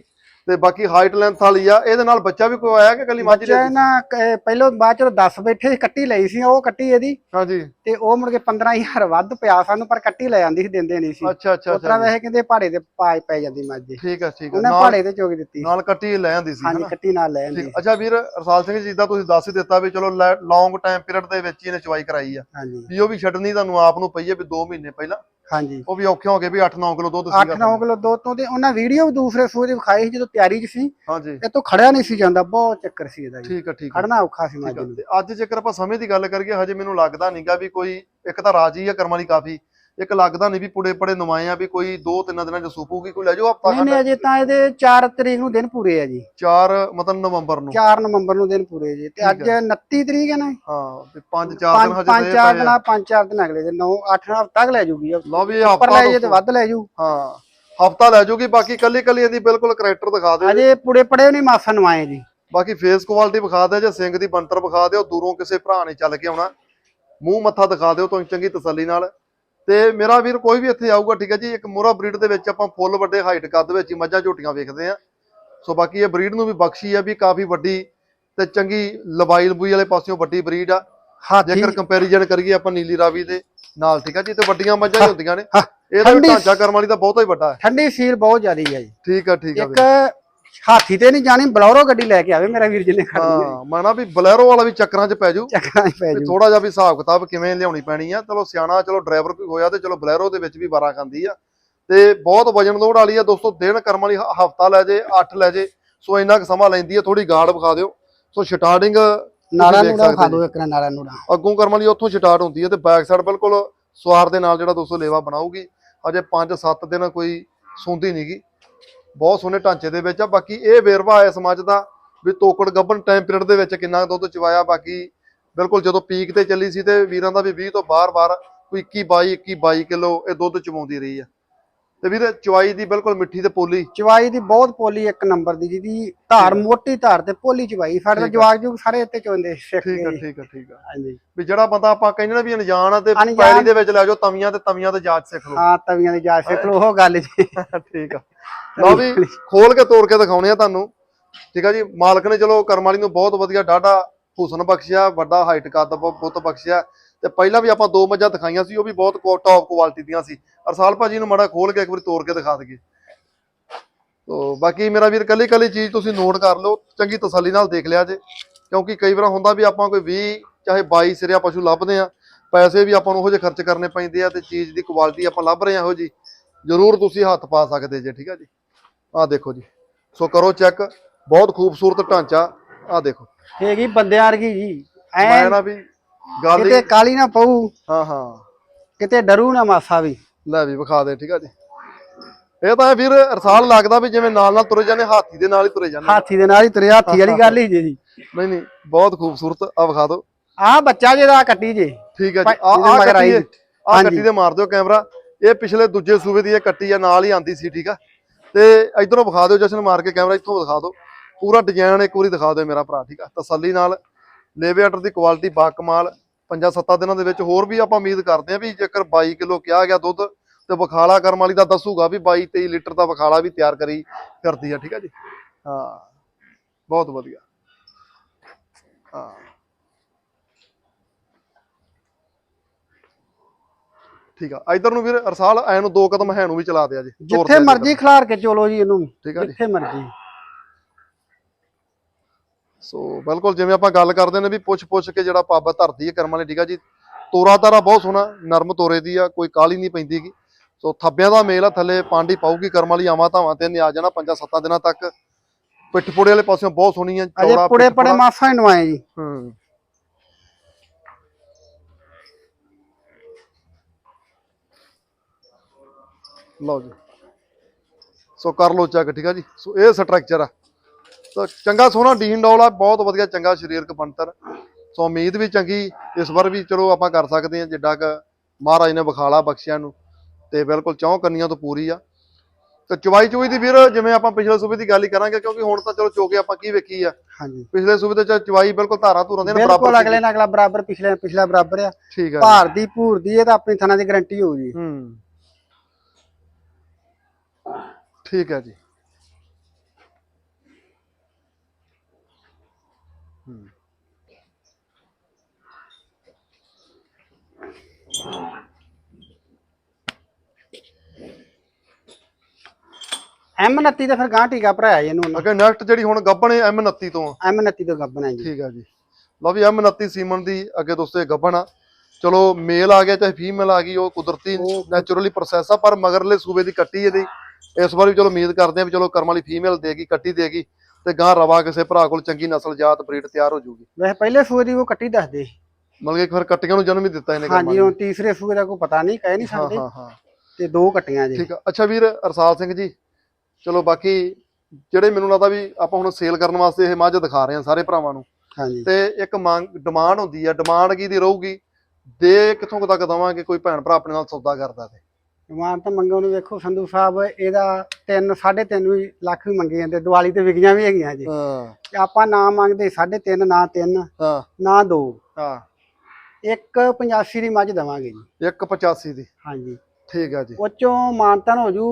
ਤੇ ਬਾਕੀ ਹਾਈਟ ਲੈਂਥ ਵਾਲੀ ਆ ਇਹਦੇ ਨਾਲ ਬੱਚਾ ਵੀ ਕੋਈ ਆਇਆ ਕਿ ਕੱਲੀ ਮੱਝ ਬੱਚਾ ਦੇ ਨਾ ਕ- ਪਹਿਲੋਂ ਬਾਅਦ ਚ 10 ਬੈਠੇ ਸੀ ਕੱਟੀ ਲਈ ਸੀ ਉਹ ਕੱਟੀ ਇਹਦੀ। ਹਾਂਜੀ। ਤੇ ਉਹ ਮੁੜ ਕੇ 15000 ਵੱਧ ਪਿਆ ਸਾਨੂੰ ਪਰ ਕੱਟੀ ਲੈ ਜਾਂਦੀ ਸੀ ਦਿੰਦੇ ਨਹੀਂ ਸੀ। ਅੱਛਾ ਅੱਛਾ ਉਤਰਾ ਅੱਛਾ। ਜੀ। ਵੈਸੇ ਕਹਿੰਦੇ ਪਹਾੜੇ ਤੇ ਪਾਜ ਪੈ ਜਾਂਦੀ ਮੱਝ। ਦੀ। ਠੀਕ ਆ ਠੀਕ ਆ। ਉਹਨੇ ਨਾਲ ਪਹਾੜੇ ਤੇ ਚੋਗ ਦਿੱਤੀ ਨਾਲ ਕੱਟੀ ਲੈ ਆਂਦੀ ਸੀ ਹਾਂਜੀ ਹਨਾ? ਕੱਟੀ ਨਾਲ ਲੈ ਜਾਂਦੀ ਠੀਕ। ਅੱਛਾ ਵੀਰ ਰਸਾਲ ਸਿੰਘ ਜੀ ਜਿੱਦਾਂ ਤੁਸੀਂ ਦੱਸ ਹੀ ਦਿੱਤਾ ਵੀ ਚਲੋ ਲੌਂਗ ਟਾਈਮ ਪੀਰੀਅਡ ਦੇ ਵਿੱਚ ਹੀ ਇਹਨੇ ਚਵਾਈ ਕਰਾਈ ਆ। ਹਾਂਜੀ। ਵੀ ਉਹ ਵੀ ਛੱਡਣੀ ਤੁਹਾਨੂੰ ਆਪ ਨੂੰ ਪਈ ਹੈ ਵੀ 2 ਮਹੀਨੇ ਪਹਿਲਾਂ? ਹਾਂਜੀ। ਉਹ ਵੀ ਔਖੇ ਹੋ ਗਏ ਵੀ 8-9 ਕਿਲੋ ਦੁੱਧ 8 9 ਕਿਲੋ ਦੁੱਧ ਤੋਂ ਤੇ ਉਹਨਾਂ ਵੀਡੀਓ ਵੀ ਦੂਸਰੇ ਸੂਏ ਵਿਖਾਈ ਸੀ ਜਦੋਂ ਤਿਆਰੀ 'ਚ ਸੀ। ਹਾਂਜੀ। ਇਹ ਤੋਂ ਖੜਿਆ ਨਹੀਂ ਸੀ ਜਾਂਦਾ ਬਹੁਤ ਚੱਕਰ ਸੀ ਇਹਦਾ ਠੀਕ ਆ ਠੀਕ ਖੜਨਾ ਔਖਾ ਸੀ। ਨੂੰ। ਤੇ ਅੱਜ ਜੇਕਰ ਆਪਾਂ ਸਮੇਂ ਦੀ ਗੱਲ ਕਰੀਏ ਹਜੇ ਮੈਨੂੰ ਲੱਗਦਾ ਨਹੀਂਗਾ ਵੀ ਕੋਈ ਇੱਕ ਤਾਂ ਰਾਜੀ ਆ ਕਰਮਾਂ ਦੀ ਕਾਫੀ। ਇੱਕ ਲੱਗਦਾ ਨਹੀਂ ਵੀ ਪੁੜੇ ਪੜੇ ਨਵਾਏ ਆ ਵੀ ਕੋਈ ਦੋ ਤਿੰਨ ਦਿਨਾਂ ਚ ਸੂਪੂਗੀ ਕੋਈ ਲੈ ਜਾਓ ਹਫਤਾ ਨਹੀਂ ਨਹੀਂ ਅਜੇ ਤਾਂ ਇਹਦੇ 4 ਤਰੀਕ ਨੂੰ ਦਿਨ ਪੂਰੇ ਆ ਜੀ। 4 ਮਤਲਬ ਨਵੰਬਰ ਨੂੰ। 4 ਨਵੰਬਰ ਨੂੰ ਦਿਨ ਪੂਰੇ ਜੀ। ਤੇ ਅੱਜ 29 ਤਰੀਕ ਹੈ ਨਾ ਹਾਂ ਤੇ 5 4 ਦਿਨ ਹਜੇ ਪੰਜ ਚਾਰ ਦਿਨ। ਪੰਜ ਚਾਰ ਦਿਨ ਅਗਲੇ ਦਿਨ 9 8 ਹਫ਼ਤਾ ਤੱਕ ਲੈ ਜੂਗੀ। ਲਓ ਵੀ ਇਹ ਉੱਪਰ ਹਫਤਾ ਲੈ ਜੇ ਤੇ ਵੱਧ ਲੈ ਜੂ। ਹਾਂ ਹਫਤਾ ਲੈ ਜਾਊਗੀ ਬਾਕੀ ਕੱਲੀ ਕੱਲੀ ਇਹਦੀ ਬਿਲਕੁਲ ਕਰੈਕਟਰ ਦਿਖਾ ਦਿਓ। ਅਜੇ ਪੁੜੇ ਪੜੇ ਨਹੀਂ ਮਾਸਾ ਨਵਾਏ ਜੀ। ਬਾਕੀ ਫੇਸ ਕੁਆਲਿਟੀ ਵਿਖਾ ਦਿਓ ਜੇ ਸਿੰਘ ਦੀ ਬੰਤਰ ਵਿਖਾ ਦਿਓ ਦੂਰੋਂ ਕਿਸੇ ਭਰਾ ਨੇ ਚੱਲ ਕੇ ਆਉਣਾ। ਮੂੰਹ ਮੱਥਾ ਦਿਖਾ ਦਿਓ ਤੁਹਾਨੂੰ ਚੰਗੀ ਤਸੱਲੀ ਨਾਲ। ਤੇ ਮੇਰਾ ਵੀਰ ਕੋਈ ਵੀ ਇੱਥੇ ਆਊਗਾ ਠੀਕ ਹੈ ਜੀ ਇੱਕ ਮੋਰਾ ਬਰੀਡ ਦੇ ਵਿੱਚ ਆਪਾਂ ਫੁੱਲ ਵੱਡੇ ਹਾਈਟ ਕੱਦ ਵਿੱਚ ਹੀ ਮੱਝਾਂ ਝੋਟੀਆਂ ਵੇਖਦੇ ਆ ਸੋ ਬਾਕੀ ਇਹ ਬਰੀਡ ਨੂੰ ਵੀ ਬਖਸ਼ੀ ਆ ਵੀ ਕਾਫੀ ਵੱਡੀ ਤੇ ਚੰਗੀ ਲੰਬਾਈ ਲੰਬੂਈ ਵਾਲੇ ਪਾਸਿਓਂ ਵੱਡੀ ਬਰੀਡ ਆ। ਜੇਕਰ ਕੰਪੈਰੀਜ਼ਨ ਕਰੀਏ ਆਪਾਂ ਨੀਲੀ ਰਾਵੀ ਦੇ ਨਾਲ ਠੀਕ ਆ ਜੀ ਤੇ ਵੱਡੀਆਂ ਮੱਝਾਂ ਹੀ। ਹੁੰਦੀਆਂ ਨੇ ਇਹਦਾ ਢਾਂਚਾ ਕਰਮ ਵਾਲੀ ਦਾ ਬਹੁਤਾ ਹੀ ਵੱਡਾ ਹੈ। ਠੰਡੀ ਸੀਲ ਬਹੁਤ ਜ਼ਿਆਦੀ ਹੈ ਜੀ। ਠੀਕ ਆ ਠੀਕ ਆ ਇੱਕ ਹਾਥੀ ਤੇ ਨਹੀਂ ਜਾਣੀ ਬਲੌਰੋ ਗੱਡੀ ਲੈ ਕੇ ਆਵੇ ਮੇਰਾ ਵੀਰ ਜਿਹਨੇ ਖੜਨੀ ਹੈ ਹਾਂ ਮੈਂ ਨਾ ਵੀ ਬਲੈਰੋ ਵਾਲਾ ਵੀ ਚੱਕਰਾਂ 'ਚ ਪੈ ਜੂ ਚੱਕਰਾਂ 'ਚ ਪੈ ਜੂ ਥੋੜਾ ਜਿਹਾ ਵੀ ਹਿਸਾਬ ਕਿਤਾਬ ਕਿਵੇਂ ਲਿਆਉਣੀ ਪੈਣੀ ਆ। ਚਲੋ ਸਿਆਣਾ ਚਲੋ ਡਰਾਈਵਰ ਕੋਈ ਹੋਇਆ ਤੇ ਚਲੋ ਬਲੈਰੋ ਦੇ ਵਿੱਚ ਵੀ ਵਾਰਾ ਖਾਂਦੀ ਆ। ਤੇ ਬਹੁਤ ਵਜਨ ਲੋੜ ਵਾਲੀ ਆ। ਦੋਸਤੋ ਦਿਨ ਕਰਮ ਵਾਲੀ ਹਫਤਾ ਲੈ ਜੇ 8 ਲੈ ਜੇ ਸੋ ਇੰਨਾ ਕੁ ਸਮਾਂ ਲੈਂਦੀ ਆ। ਥੋੜੀ ਗਾਰਡ ਵਿਖਾ ਦਿਓ। ਸੋ ਸਟਾਰਟਿੰਗ ਨਾਲਾ ਨੂੜਾ ਖਾ ਜੀ। ਦੋ ਇੱਕ ਨਾ ਨਾਲਾ ਨੂੜਾ। ਅੱਗੋਂ ਕਰਮ ਵਾਲੀ ਉੱਥੋਂ ਸਟਾਰਟ ਹੁੰਦੀ ਹੈ ਤੇ ਬੈਕ ਸਾਈਡ ਬਿਲਕੁਲ ਸਵਾਰ ਦੇ ਨਾਲ ਜਿਹੜਾ ਦੋਸਤੋ ਲੇਵਾ ਬਣਾਊਗੀ। ਅਜੇ 5-7 ਦਿਨ ਕੋਈ ਸੁੰਦੀ ਨਹੀਂਗੀ ਬਹੁਤ ਸੋਹਣੇ ਢਾਂਚੇ ਦੇ ਵਿੱਚ ਆ। ਬਾਕੀ ਇਹ ਵੇਰਵਾ ਹੈ ਸਮਾਜ ਦਾ ਵੀ ਤੋਕੜ ਗੱਭਣ ਟਾਈਮ ਪੀਰੀਅਡ ਦੇ ਵਿੱਚ ਕਿੰਨਾ ਦੁੱਧ ਚਵਾਇਆ। ਬਾਕੀ ਬਿਲਕੁਲ ਜਦੋਂ ਪੀਕ ਤੇ ਚੱਲੀ ਸੀ ਤੇ ਵੀਰਾਂ ਦਾ ਵੀ 20 ਤੋਂ ਬਾਹਰ ਬਾਰ ਕੋਈ 21 22 21 22 ਕਿਲੋ ਇਹ ਦੁੱਧ ਚਵਾਉਂਦੀ ਰਹੀ ਆ। ਤੇ ਵੀਰ ਚਵਾਈ ਦੀ ਬਿਲਕੁਲ ਮਿੱਠੀ ਤੇ ਪੋਲੀ। ਚਵਾਈ ਦੀ ਬਹੁਤ ਪੋਲੀ ਇੱਕ ਨੰਬਰ ਦੀ ਜਿਹਦੀ ਧਾਰ ਮੋਟੀ ਧਾਰ ਤੇ ਪੋਲੀ ਚਵਾਈ। ਸਾਡੇ ਤਾਂ। ਜਵਾਕ ਜੂਕ ਸਾਰੇ ਇੱਥੇ ਚੋਂਦੇ ਸਿੱਖ ਠੀਕ ਆ ਠੀਕ ਆ ਠੀਕ ਆ। ਹਾਂਜੀ। ਵੀ ਜਿਹੜਾ ਬੰਦਾ ਆਪਾਂ ਕਹਿੰਦੇ ਨਾ ਵੀ ਅਣਜਾਣ ਆ ਤੇ ਪੈਲੀ ਦੇ ਵਿੱਚ ਲੈ ਜਾਓ ਤਵੀਆਂ ਤੇ ਤਵੀਆਂ ਤੇ ਜਾਂਚ ਸਿੱਖ ਲਓ। ਹਾਂ ਤਵੀਆਂ ਦੀ ਜਾ ਸਿੱਖ ਲਓ ਉਹ ਗੱਲ ਜੀ। ਠੀਕ ਆ। ਲਓ ਵੀ ਖੋਲ ਕੇ ਤੋੜ ਕੇ ਦਿਖਾਉਣੇ ਆ ਤੁਹਾਨੂੰ। ਠੀਕ ਆ ਜੀ ਮਾਲਕ ਨੇ ਚਲੋ ਕਰਮ ਵਾਲੀ ਨੂੰ ਬਹੁਤ ਵਧੀਆ ਡਾਢਾ ਹੁਸਨ ਬਖਸ਼ਿਆ ਵੱਡਾ ਹਾਈਟ ਕੱਦ ਬੁੱਤ ਬਖਸ਼ਿਆ। ਤੇ ਪਹਿਲਾਂ ਵੀ ਆਪਾਂ ਦੋ ਮੱਝਾਂ ਦਿਖਾਈਆਂ ਸੀ ਉਹ ਵੀ ਬਹੁਤ ਟੌਪ ਕੁਆਲਿਟੀ ਦੀਆਂ ਸੀ। ਅਰਸਾਲ ਭਾਜੀ ਨੂੰ ਮਾੜਾ ਖੋਲ ਕੇ ਇੱਕ ਵਾਰੀ ਤੋੜ ਕੇ ਦਿਖਾ ਦਈਏ। ਤੋ ਬਾਕੀ ਮੇਰਾ ਵੀਰ ਕੱਲੀ ਕੱਲੀ ਚੀਜ਼ ਤੁਸੀਂ ਨੋਟ ਕਰ ਲਓ ਚੰਗੀ ਤਸੱਲੀ ਨਾਲ ਦੇਖ ਲਿਆ ਜੇ। ਕਿਉਂਕਿ ਕਈ ਵਾਰ ਹੁੰਦਾ ਵੀ ਆਪਾਂ ਕੋਈ 20 ਚਾਹੇ 22 ਸਿਰਿਆ ਪਸ਼ੂ ਲੱਭਦੇ ਆ ਪੈਸੇ ਵੀ ਆਪਾਂ ਨੂੰ ਉਹੋ ਜਿਹੇ ਖਰਚ ਕਰਨੇ ਪੈਂਦੇ ਆ ਤੇ ਚੀਜ਼ ਦੀ ਕੁਆਲਿਟੀ ਆਪਾਂ ਲੱਭ ਰਹੇ ਆ ਇਹੋ ਜੀ। ਜ਼ਰੂਰ ਤੁਸੀਂ ਹੱਥ ਪਾ ਸਕਦੇ ਜੇ ਠੀਕ ਆ ਜੀ? ਆਹ ਦੇਖੋ ਜੀ। ਸੋ ਕਰੋ ਚੈੱਕ ਬਹੁਤ ਖੂਬਸੂਰਤ ਢਾਂਚਾ। ਆਹ ਦੇਖੋ। ਹੈਗੀ ਬੰਦਿਆਂ ਵਰਗੀ ਜੀ। ਮੈਂ ਐ ਨਾ ਵੀ ਗੱਲ ਕਿਤੇ ਕਾਲੀ ਨਾ ਪਊ। ਹਾਂ ਹਾਂ। ਕਿਤੇ ਡਰੂ ਨਾ ਮਾਸਾ ਵੀ। ਲੈ ਵੀ ਵਿਖਾ ਦੇ ਠੀਕ ਆ ਜੀ। ਇਹ ਤਾਂ ਵੀਰ ਅਰਸਾਲ ਲੱਗਦਾ ਵੀ ਜਿਵੇਂ ਨਾਲ ਨਾਲ ਤੁਰੇ ਜਾਂਦੇ ਹਾਥੀ ਦੇ ਨਾਲ ਹੀ ਤੁਰੇ ਜਾਂਦੇ। ਹਾਥੀ ਦੇ ਨਾਲ ਹੀ ਤੁਰੇ ਹਾਥੀ ਵਾਲੀ ਗੱਲ ਹੀ ਜੀ ਜੀ। ਨਹੀਂ ਨਹੀਂ ਬਹੁਤ ਖੂਬਸੂਰਤ ਆ ਵਿਖਾ ਦਿਓ। ਆਹ ਬੱਚਾ ਜਿਹਦਾ ਕੱਟੀ ਜੇ। ਠੀਕ ਹੈ ਜੀ ਆ ਜਿਹਦੇ ਆ ਮਗਰ ਆਈ ਕੱਟੀ ਜੀ। ਆ ਹਾਂਜੀ। ਕੱਟੀ ਦੇ ਮਾਰ ਦਿਓ ਕੈਮਰਾ। ਇਹ ਪਿਛਲੇ ਦੂਜੇ ਸੂਬੇ ਦੀ ਇਹ ਕੱਟੀ ਆ ਨਾਲ ਹੀ ਆਂਦੀ ਸੀ ਠੀਕ ਆ। ਤੇ ਇਧਰੋਂ ਵਿਖਾ ਦਿਓ ਜਸ਼ਨ ਮਾਰ ਕੇ ਕੈਮਰਾ ਇੱਥੋਂ ਦਿਖਾ ਦਿਓ। ਪੂਰਾ ਡਿਜ਼ਾਈਨ ਇੱਕ ਵਾਰੀ ਦਿਖਾ ਦਿਓ ਮੇਰਾ ਭਰਾ ਠੀਕ ਆ। ਤਸੱਲੀ ਨਾਲ ਲੇਵੇ ਆਰਡਰ ਦੀ ਕੁਆਲਿਟੀ ਬਾ ਕਮਾਲ ਪੰਜਾਂ ਸੱਤਾਂ ਦਿਨਾਂ ਦੇ ਵਿੱਚ ਹੋਰ ਵੀ ਆਪਾਂ ਉਮੀਦ ਕਰਦੇ ਹਾਂ ਵੀ ਜੇਕਰ 22 ਕਿਲੋ ਕਿਹਾ ਗਿਆ ਦੁੱਧ ਤੇ ਬਖਾਲਾ ਕਰਮ ਵਾਲੀ ਦਾ ਦੱਸੂਗਾ ਵੀ 22 23 ਲੀਟਰ ਦਾ ਬਖਾਲਾ ਵੀ ਤਿਆਰ ਕਰੀ ਕਰਦੀ ਆ ਠੀਕ ਆ ਜੀ? ਹਾਂ ਬਹੁਤ ਵਧੀਆ। ਹਾਂ। ਠੀਕ ਆ ਇਧਰ ਨੂੰ ਵੀਰ ਅਰਸਾਲ ਐ ਨੂੰ ਦੋ ਕਦਮ ਹੈ ਨੂੰ ਵੀ ਚਲਾ ਦਿਆ ਜੀ। ਜਿੱਥੇ ਮਰਜ਼ੀ ਖਿਲਾਰ ਕੇ ਚੋਲੋ ਜੀ ਇਹਨੂੰ। ਠੀਕ ਆ ਜੀ। ਜਿੱਥੇ ਮਰਜ਼ੀ। ਸੋ ਬਿਲਕੁਲ ਜਿਵੇਂ ਆਪਾਂ ਗੱਲ ਕਰਦੇ ਨੇ ਵੀ ਪੁੱਛ ਪੁੱਛ ਕੇ ਜਿਹੜਾ ਪੱਬ ਧਰਦੀ ਹੈ ਕਰਮਾਂ ਲਈ ਠੀਕ ਆ ਜੀ। ਤੋਰਾ ਤਾਰਾ ਬਹੁਤ ਸੋਹਣਾ ਨਰਮ ਤੋਰੇ ਦੀ ਆ ਕੋਈ ਕਾਲੀ ਨਹੀਂ ਪੈਂਦੀਗੀ ਸੋ ਥੱਬਿਆਂ ਦਾ ਮੇਲ ਆ ਥੱਲੇ ਪਾਂਡੀ ਪਾਊਗੀ ਕਰਮਾਂ ਲਈ ਆਵਾਂ ਧਾਵਾਂ ਤੇ ਨਹੀਂ ਆ ਜਾਣਾ ਪੰਜਾਂ ਸੱਤਾਂ ਦਿਨਾਂ ਤੱਕ। ਪਿੱਠ ਪੁੜੇ ਵਾਲੇ ਪਾਸਿਓਂ ਬਹੁਤ ਸੋਹਣੀ ਆ ਅਜੇ ਚੌੜਾ ਪੁੜੇ ਪੜੇ। ਮਾਸਾ ਹੀ ਨਵਾਏ ਜੀ। ਹੂੰ। ਲਓ ਜੀ। ਸੋ ਕਰ ਲਓ ਚੈੱਕ ਠੀਕ ਆ ਜੀ। ਸੋ ਇਹ ਸਟਰਕਚਰ ਆ। ਤਾਂ ਚੰਗਾ ਸੋਹਣਾ ਡੀਨ ਡੋਲ ਆ ਬਹੁਤ ਵਧੀਆ ਚੰਗਾ ਸਰੀਰਕ ਬਣਤਰ। ਸੋ ਉਮੀਦ ਵੀ ਚੰਗੀ ਇਸ ਵਾਰ ਵੀ ਚਲੋ ਆਪਾਂ ਕਰ ਸਕਦੇ ਹਾਂ ਜਿੱਡਾ ਕ ਮਹਾਰਾਜ ਨੇ ਬਖਾਲਾ ਬਖਸ਼ਿਆਂ ਨੂੰ। ਤੇ ਬਿਲਕੁਲ ਚੌਂ ਕੰਨੀਆਂ ਤੋਂ ਪੂਰੀ ਆ। ਤੇ ਚਵਾਈ ਚੁਈ ਦੀ ਵੀਰ ਜਿਵੇਂ ਆਪਾਂ ਪਿਛਲੇ ਸੂਬੇ ਦੀ ਗੱਲ ਹੀ ਕਰਾਂਗੇ ਕਿਉਂਕਿ ਹੁਣ ਤਾਂ ਚਲੋ ਚੋਕੇ ਆਪਾਂ ਕੀ ਵੇਖੀ ਆ। ਹਾਂਜੀ। ਪਿਛਲੇ ਸੂਬੇ ਤੇ ਚਵਾਈ ਬਿਲਕੁਲ ਧਾਰਾ ਧੂਰਾਂ ਦੇ ਨਾਲ ਬਿਲਕੁਲ ਬਰਾਬਰ ਅਗਲੇ ਨਾਲ ਅਗਲਾ ਬਰਾਬਰ ਪਿਛਲੇ ਪਿਛਲਾ ਬਰਾਬਰ ਆ। ਠੀਕ ਆ। ਭਾਰ ਦੀ ਭੂਰ ਦੀ ਇਹ ਤਾਂ ਆਪਣੀ ਥਣਾ ਦੀ ਗਾਰੰਟੀ ਹੋਊ ਜੀ ਹੂੰ। ਠੀਕ ਹੈ ਜੀ। M29 ਦਾ ਫਿਰ ਗਾਂ ਟੀਕਾ ਭਰਾਇਆ ਜੀ ਇਹਨੂੰ ਅਗੇ ਨੈਕਸਟ ਜਿਹੜੀ ਹੁਣ ਗੱਬਣ ਹੈ M29 ਤੋਂ ਆ। M29 ਤੋਂ ਗੱਬਣਾ ਜੀ। ਠੀਕ ਆ ਜੀ। ਲਓ ਵੀ M29 ਸੀਮਨ ਦੀ ਅੱਗੇ ਦੋਸਤੋ ਇਹ ਗੱਬਣ ਆ। ਚਲੋ ਮੇਲ ਆ ਗਿਆ ਚਾਹੇ ਫੀਮੇਲ ਆ ਗਈ ਉਹ ਕੁਦਰਤੀ ਨੈਚੁਰਲੀ ਪ੍ਰੋਸੈਸ ਆ ਪਰ ਮਗਰਲੇ ਸੂਬੇ ਦੀ ਕੱਟੀ ਇਹਦੀ। ਇਸ ਵਾਰ ਵੀ ਚਲੋ ਉਮੀਦ ਕਰਦੇ ਆ ਵੀ ਚਲੋ ਕਰਮ ਵਾਲੀ ਫੀਮੇਲ ਦੇਗੀ ਕੱਟੀ ਦੇਗੀ ਤੇ ਗਾਂ ਰਵਾ ਕਿਸੇ ਭਰਾ ਕੋਲ ਚੰਗੀ ਨਸਲ ਜਾਤ ਬਰੀਡ ਤਿਆਰ ਹੋ ਜੂਗੀ। ਵੈਸੇ ਪਹਿਲੇ ਸੂਏ ਦੀ ਉਹ ਕੱਟੀ ਦੱਸਦੇ। ਮਤਲਬ ਕਿ ਇੱਕ ਫਿਰ ਕੱਟੀਆਂ ਨੂੰ ਜਨਮ ਹੀ ਦਿੱਤਾ ਇਹਨੇ ਹਾਂਜੀ ਹੁਣ ਤੀਸਰੇ ਸੂਏ ਦਾ ਕੋਈ ਪਤਾ ਨਹੀਂ ਕਹਿ ਨਹੀਂ ਹਾਂ ਸਕਦੇ ਹਾਂ ਹਾਂ। ਤੇ ਦੋ ਕੱਟੀਆਂ ਜੀ। ਠੀਕ ਆ। ਅੱਛਾ ਵੀਰ ਅਰਸਾਲ ਸਿੰਘ ਜੀ ਚਲੋ ਬਾਕੀ ਜਿਹੜੇ ਮੈਨੂੰ ਲੱਗਦਾ ਵੀ ਆਪਾਂ ਹੁਣ ਸੇਲ ਕਰਨ ਵਾਸਤੇ ਇਹ ਮੱਝ ਦਿਖਾ ਰਹੇ ਹਾਂ ਸਾਰੇ ਭਰਾਵਾਂ ਨੂੰ। ਹਾਂਜੀ। ਤੇ ਇੱਕ ਮੰਗ ਡਿਮਾਂਡ ਹੁੰਦੀ ਆ ਡਿਮਾਂਡ ਕੀ ਦੀ ਰਹੂਗੀ? ਦੇ ਕਿੱਥੋਂ ਤੱਕ ਦਵਾਂਗੇ ਕੋਈ ਭੈਣ ਭਰਾ ਆਪਣੇ ਨਾਲ ਸੌਦਾ ਕਰਦਾ ਤੇ? ਮਾਨ ਤਾਂ ਮੰਗੋ ਨੂੰ ਵੇਖੋ ਸੰਧੂ ਸਾਹਿਬ ਇਹਦਾ 3 3.5 ਵੀ ਲੱਖ ਵੀ ਮੰਗੇ ਜਾਂਦੇ ਦੀਵਾਲੀ ਤੇ ਵਿਕੀਆਂ ਵੀ ਹੈਗੀਆਂ ਜੀ। ਹਾਂ। ਤੇ ਆਪਾਂ ਨਾ ਮੰਗਦੇ 3.5 ਨਾ 3 ਹਾਂ। ਨਾ 2 ਹਾਂ। ਇੱਕ 85 ਦੀ ਮੱਝ ਦਵਾਂਗੇ ਜੀ। 185 ਦੀ। ਹਾਂਜੀ। ਠੀਕ ਆ ਜੀ। ਉਹ ਚੋਂ ਮਾਨਤਨ ਹੋ ਜੂ